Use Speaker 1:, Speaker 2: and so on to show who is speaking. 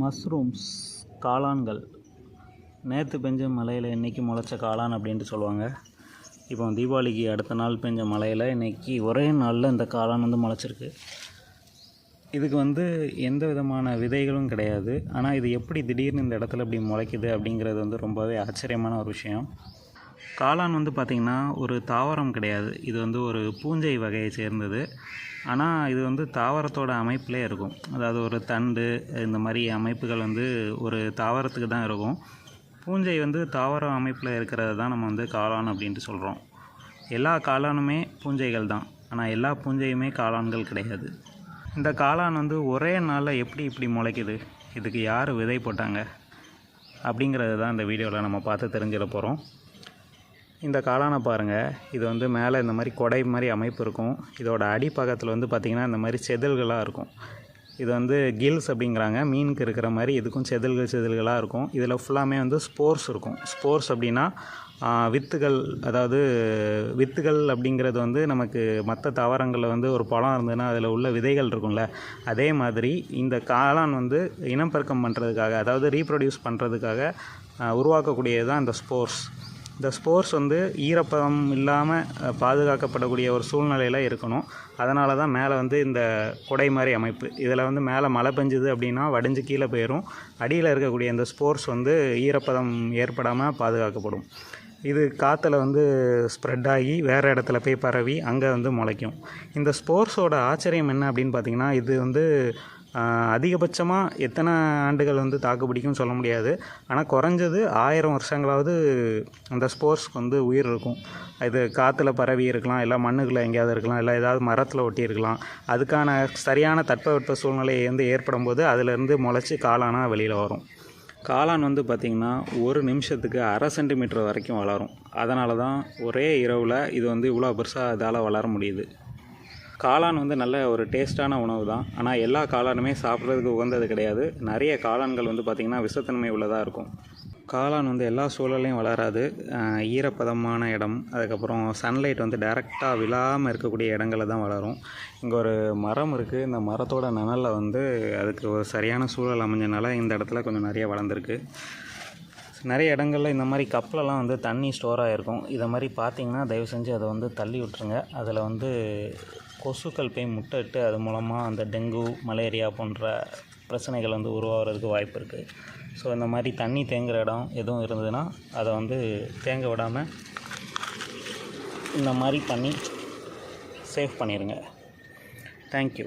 Speaker 1: Mushrooms காளான்கள். நேற்று பெஞ்ச மலையில் இன்றைக்கி முளைச்ச காளான் அப்படின்ட்டு சொல்லுவாங்க. இப்போ தீபாவளிக்கு அடுத்த நாள் பெஞ்ச மலையில் இன்றைக்கி ஒரே நாளில் இந்த காளான் வந்து முளைச்சிருக்கு. இதுக்கு வந்து எந்த விதமான விதைகளும் கிடையாது. ஆனால் இது எப்படி திடீர்னு இந்த இடத்துல இப்படி முளைக்குது அப்படிங்கிறது வந்து ரொம்பவே ஆச்சரியமான ஒரு விஷயம். காளான் வந்து பார்த்திங்கன்னா ஒரு தாவரம் கிடையாது. இது வந்து ஒரு பூஞ்சை வகையை சேர்ந்தது. ஆனால் இது வந்து தாவரத்தோட அமைப்பிலே இருக்கும். அதாவது ஒரு தண்டு இந்த மாதிரி அமைப்புகள் வந்து ஒரு தாவரத்துக்கு தான் இருக்கும். பூஞ்சை வந்து தாவர அமைப்பில் இருக்கிறது தான் நம்ம வந்து காளான் அப்படின்ட்டு சொல்கிறோம் எல்லா காளானுமே பூஞ்சைகள் தான். ஆனால் எல்லா பூஞ்சையுமே காளான்கள் கிடையாது. இந்த காளான் வந்து ஒரே நாளில் எப்படி இப்படி முளைக்குது? இதுக்கு யார் விதை போட்டாங்க? அப்படிங்கிறது தான் இந்த வீடியோவில் நம்ம பார்த்து தெரிஞ்சிட போகிறோம் இந்த காளானை பாருங்கள் இது வந்து மேலே இந்த மாதிரி கொடை மாதிரி அமைப்பு இருக்கும். இதோட அடிப்பக்கத்தில் வந்து பார்த்திங்கன்னா இந்த மாதிரி செதில்களாக இருக்கும். இது வந்து கில்ஸ் அப்படிங்கிறாங்க. மீனுக்கு இருக்கிற மாதிரி இதுக்கும் செதில்கள் செதில்களாக இருக்கும். இதில் ஃபுல்லாமே வந்து ஸ்போர்ஸ் இருக்கும். ஸ்போர்ஸ் அப்படின்னா வித்துகள் அதாவது வித்துகள் அப்படிங்கிறது வந்து நமக்கு மற்ற தாவரங்களில் வந்து ஒரு பழம் இருந்ததுன்னா அதில் உள்ள விதைகள் இருக்கும்ல. அதே மாதிரி இந்த காளான் வந்து இனப்பெருக்கம் பண்ணுறதுக்காக அதாவது ரீப்ரொடியூஸ் பண்ணுறதுக்காக உருவாக்கக்கூடியது தான் இந்த ஸ்போர்ஸ் இந்த ஸ்போர்ஸ் வந்து ஈரப்பதம் இல்லாமல் பாதுகாக்கப்படக்கூடிய ஒரு சூழ்நிலையில் இருக்கணும். அதனால தான் மேலே வந்து இந்த குடை மாதிரி அமைப்பு. இதில் வந்து மேலே மழை பெஞ்சுது அப்படின்னா வடிஞ்சு கீழே போயிடும் அடியில் இருக்கக்கூடிய இந்த ஸ்போர்ஸ் வந்து ஈரப்பதம் ஏற்படாமல் பாதுகாக்கப்படும். இது காற்றுல வந்து ஸ்ப்ரெட் ஆகி வேறு இடத்துல போய் பரவி அங்கே வந்து முளைக்கும். இந்த ஸ்போர்ட்ஸோட ஆச்சரியம் என்ன அப்படின்னு பார்த்தீங்கன்னா இது வந்து அதிகபட்சமாக எத்தனை ஆண்டுகள் வந்து தாக்கு பிடிக்கும்னு சொல்ல முடியாது. ஆனால் குறைஞ்சது ஆயிரம் வருஷங்களாவது அந்த ஸ்போர்ஸ்க்கு வந்து உயிர் இருக்கும். இது காற்றுல பரவி இருக்கலாம் இல்லை மண்ணுக்குள்ளே எங்கேயாவது இருக்கலாம் இல்லை ஏதாவது மரத்தில் ஒட்டி இருக்கலாம். அதுக்கான சரியான தட்பவெட்ப சூழ்நிலை வந்து ஏற்படும் போது அதிலேருந்து முளைச்சி காளானாக வெளியில் வரும். காளான் வந்து பார்த்திங்கன்னா ஒரு நிமிஷத்துக்கு அரை சென்டிமீட்டர் வரைக்கும் வளரும். அதனால தான் ஒரே இரவில் இது வந்து இவ்வளோ பெருசாக இதால் வளர முடியுது. காளான் வந்து நல்ல ஒரு டேஸ்ட்டான உணவு தான். ஆனால் எல்லா காளானுமே சாப்பிட்றதுக்கு உகந்தது கிடையாது. நிறைய காளான்கள் வந்து பார்த்திங்கன்னா விஷத்தன்மை உள்ளதாக இருக்கும். காளான் வந்து எல்லா சூழலையும் வளராது. ஈரப்பதமான இடம் அதுக்கப்புறம் சன்லைட் வந்து டைரெக்டாக விழாமல் இருக்கக்கூடிய இடங்களில் தான் வளரும். இங்கே ஒரு மரம் இருக்குது இந்த மரத்தோட நிழலில் வந்து அதுக்கு ஒரு சரியான சூழல் அமைஞ்சனால இந்த இடத்துல கொஞ்சம் நிறைய வளர்ந்துருக்கு. நிறைய இடங்களில் இந்த மாதிரி கப்பிலலாம் வந்து தண்ணி ஸ்டோர் ஆகிருக்கும் இதை மாதிரி பார்த்தீங்கன்னா தயவு செஞ்சு அதை வந்து தள்ளி விட்டுருங்க. அதில் வந்து கொசுக்கள் போய் முட்டையிட்டு அது மூலமாக அந்த டெங்கு மலேரியா போன்ற பிரச்சனைகள் வந்து உருவாகிறதுக்கு வாய்ப்பு இருக்குது ஸோ இந்த மாதிரி தண்ணி தேங்குகிற இடம் எதுவும் இருந்ததுன்னா அதை வந்து தேங்க விடாமல் இந்த மாதிரி பண்ணி சேஃப் பண்ணிடுங்க தேங்க்யூ